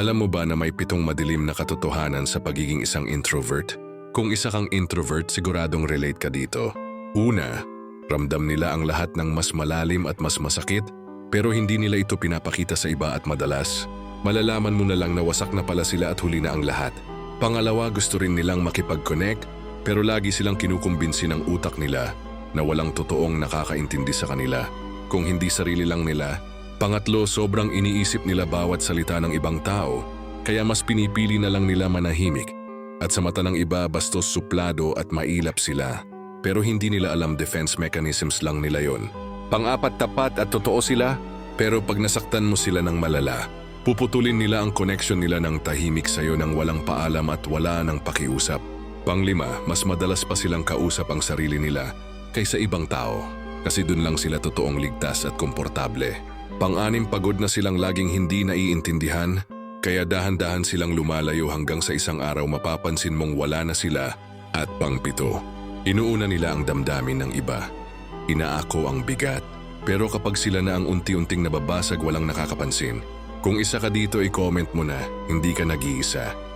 Alam mo ba na may pitong madilim na katotohanan sa pagiging isang introvert? Kung isa kang introvert, siguradong relate ka dito. Una, ramdam nila ang lahat ng mas malalim at mas masakit, pero hindi nila ito pinapakita sa iba at madalas. Malalaman mo na lang na wasak na pala sila at huli na ang lahat. Pangalawa, gusto rin nilang makipag-connect, pero lagi silang kinukumbinsi ng utak nila na walang totoong nakakaintindi sa kanila. Kung hindi sarili lang nila, Pangatlo, sobrang iniisip nila bawat salita ng ibang tao, kaya mas pinipili na lang nila manahimik. At sa mata ng iba, bastos suplado at mailap sila. Pero hindi nila alam defense mechanisms lang nila yon. Pang-apat tapat at totoo sila, pero pag nasaktan mo sila ng malala, puputulin nila ang connection nila ng tahimik sa'yo ng walang paalam at wala ng pakiusap. Panglima, mas madalas pa silang kausap ang sarili nila kaysa ibang tao kasi dun lang sila totoong ligtas at komportable. Pang-anim pagod na silang laging hindi naiintindihan, kaya dahan-dahan silang lumalayo hanggang sa isang araw mapapansin mong wala na sila at pangpito. Inuuna nila ang damdamin ng iba. Inaako ang bigat, pero kapag sila na ang unti-unting nababasag walang nakakapansin. Kung isa ka dito, i-comment mo na, hindi ka nag-iisa.